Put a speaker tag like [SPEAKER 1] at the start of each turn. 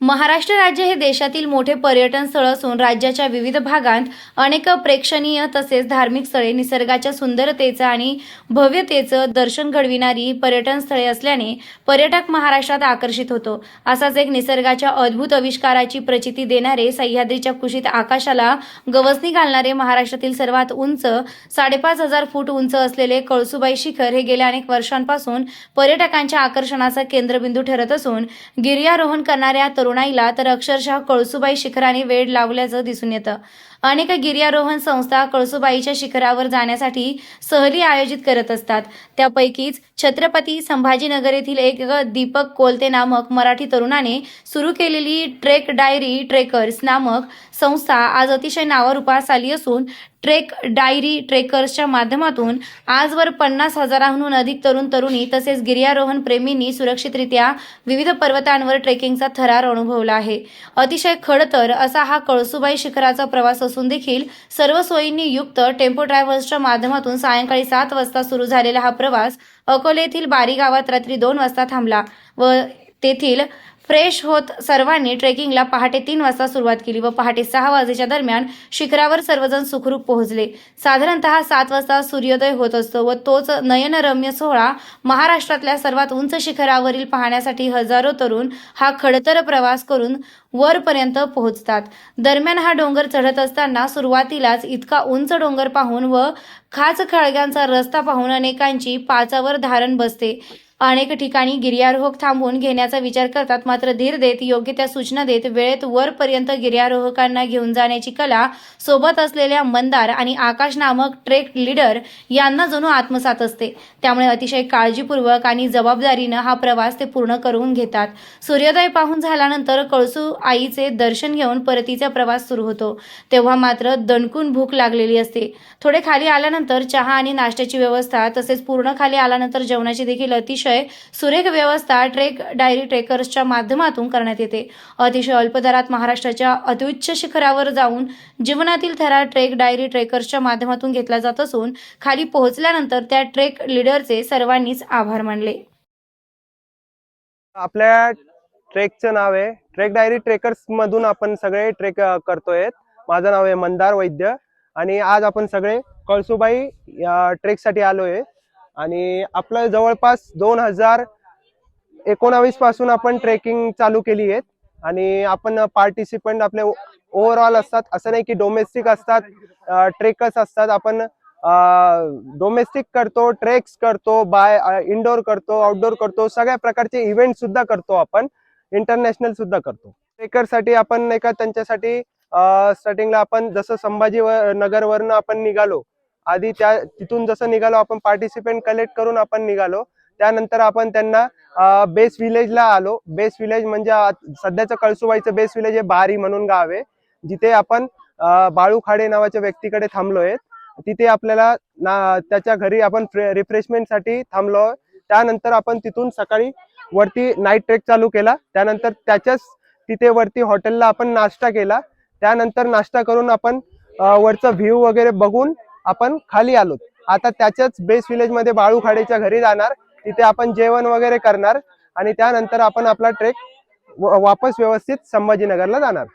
[SPEAKER 1] महाराष्ट्र राज्य हे देशातील मोठे पर्यटन स्थळ असून राज्याच्या विविध भागांत अनेक प्रेक्षणीय तसेच धार्मिक स्थळे निसर्गाच्या सुंदरतेचं आणि भव्यतेचं दर्शन घडविणारी पर्यटन स्थळे असल्याने पर्यटक महाराष्ट्रात आकर्षित होतो. असाच एक निसर्गाच्या अद्भुत आविष्काराची प्रचिती देणारे सह्याद्रीच्या कुशीत आकाशाला गवसणी घालणारे महाराष्ट्रातील सर्वात उंच साडेपाच हजार फूट उंच असलेले कळसुबाई शिखर हे गेल्या अनेक वर्षांपासून पर्यटकांच्या आकर्षणाचा केंद्रबिंदू ठरत असून गिर्यारोहण करणाऱ्या तरुणाईला तर अक्षरशः कळसुबाई शिखराने वेड लावल्याचं दिसून येतं. अनेक गिर्यारोहण संस्था कळसुबाईच्या शिखरावर जाण्यासाठी सहली आयोजित करत असतात. त्यापैकीच छत्रपती संभाजीनगर येथील एक दीपक कोलते नामक मराठी तरुणाने सुरू केलेली ट्रेक डायरी ट्रेकर्स नामक संस्था आज अतिशय नावारूपास आली असून ट्रेक डायरी ट्रेकर्सच्या माध्यमातून आजवर पन्नास हजारांहून अधिक तरुण तरुणी तसेच गिर्यारोहण प्रेमींनी सुरक्षितरित्या विविध पर्वतांवर ट्रेकिंगचा थरार अनुभवला आहे. अतिशय खडतर असा हा कळसुबाई शिखराचा प्रवास असून देखील सर्व सोयींनी युक्त टेम्पो ड्रायव्हर्सच्या माध्यमातून सायंकाळी सात वाजता सुरू झालेला हा प्रवास अकोले येथील बारी गावात रात्री दोन वाजता थांबला व तेथील फ्रेश होत सर्वांनी ट्रेकिंगला पहाटे तीन वाजता सुरुवात केली व पहाटे सहा वाजेच्या दरम्यान शिखरावर सर्वजण सुखरूप पोहोचले. साधारणतः सात वाजता सूर्योदय होत असतो व तोच नयनरम्य सोहळा महाराष्ट्रातल्या सर्वात उंच शिखरावरील पाहण्यासाठी हजारो तरुण हा खडतर प्रवास करून वरपर्यंत पोहोचतात. दरम्यान हा डोंगर चढत असताना सुरुवातीलाच इतका उंच डोंगर पाहून व खाच खळग्यांचा रस्ता पाहून अनेकांची पाचावर धारण बसते. अनेक ठिकाणी गिर्यारोहक थांबवून घेण्याचा विचार करतात. मात्र धीर देत योग्य त्या सूचना देत वेळेत वरपर्यंत गिर्यारोहकांना घेऊन जाण्याची कला सोबत असलेल्या मंदार आणि आकाश नामक ट्रेक लीडर यांना जणू आत्मसात असते. त्यामुळे अतिशय काळजीपूर्वक आणि जबाबदारीनं हा प्रवास ते पूर्ण करून घेतात. सूर्योदय पाहून झाल्यानंतर कळसू आईचे दर्शन घेऊन परतीचा प्रवास सुरू होतो. तेव्हा मात्र दणकून भूक लागलेली असते. थोडे खाली आल्यानंतर चहा आणि नाश्त्याची व्यवस्था तसेच पूर्ण खाली आल्यानंतर जेवणाची देखील अतिशय सुरेख व्यवस्था ट्रेक डायरी ट्रेकर्सच्या माध्यमातून करण्यात येते. अतिशय अल्प दरात महाराष्ट्राच्या अत्युच्च शिखरावर जाऊन जीवनातील थरार ट्रेक डायरी ट्रेकर्सच्या माध्यमातून घेतला जात असून खाली पोहोचल्यानंतर त्या ट्रेक लिडरचे सर्वांनीच आभार मानले.
[SPEAKER 2] आपल्या ट्रेकचं नाव आहे ट्रेक डायरी ट्रेकर्स मधून आपण सगळे ट्रेक करतोय. माझं नाव आहे मंदार वैद्य आणि आज आपण सगळे कळसुबाई या ट्रेकसाठी आलोय. आणि आपलं जवळपास दोन हजार एकोणावीसपासून आपण ट्रेकिंग चालू केली आहेत आणि आपण पार्टिसिपंट आपले ओव्हरऑल असतात. असं नाही की डोमेस्टिक असतात ट्रेकर्स असतात. आपण डोमेस्टिक करतो ट्रेक्स करतो बाय इंडोर करतो आउटडोर करतो. सगळ्या प्रकारचे इव्हेंट सुद्धा करतो आपण. इंटरनॅशनल सुद्धा करतो. ट्रेकरसाठी आपण नाही का त्यांच्यासाठी स्टार्टिंगला आपण जसं संभाजी नगरवरनं आपण निघालो आधी त्या तिथून जसं निघालो आपण पार्टिसिपेंट कलेक्ट करून आपण निघालो. त्यानंतर आपण त्यांना बेस विलेजला आलो. बेस विलेज म्हणजे सध्याचं कळसुबाईचं बेस विलेज हे बारी म्हणून गाव आहे. जिथे आपण बाळूखाडे बाळू खाडे नावाच्या व्यक्तीकडे थांबलोय तिथे आपल्याला ना त्याच्या घरी आपण रिफ्रेशमेंटसाठी थांबलो त्यानंतर आपण तिथून सकाळी वरती नाईट ट्रेक चालू केला. त्यानंतर त्याच्याच तिथे वरती हॉटेलला आपण नाश्ता केला. त्यानंतर नाश्ता करून आपण वरचा व्ह्यू वगैरे बघून आपण खाली आलो. आता त्याच्याच बेस विलेजमध्ये बाळू खाडेच्या घरी जाणार. तिथे आपण जेवण वगैरे करणार. आणि त्यानंतर आपण आपला ट्रेक वापस व्यवस्थित संभाजीनगरला जाणार.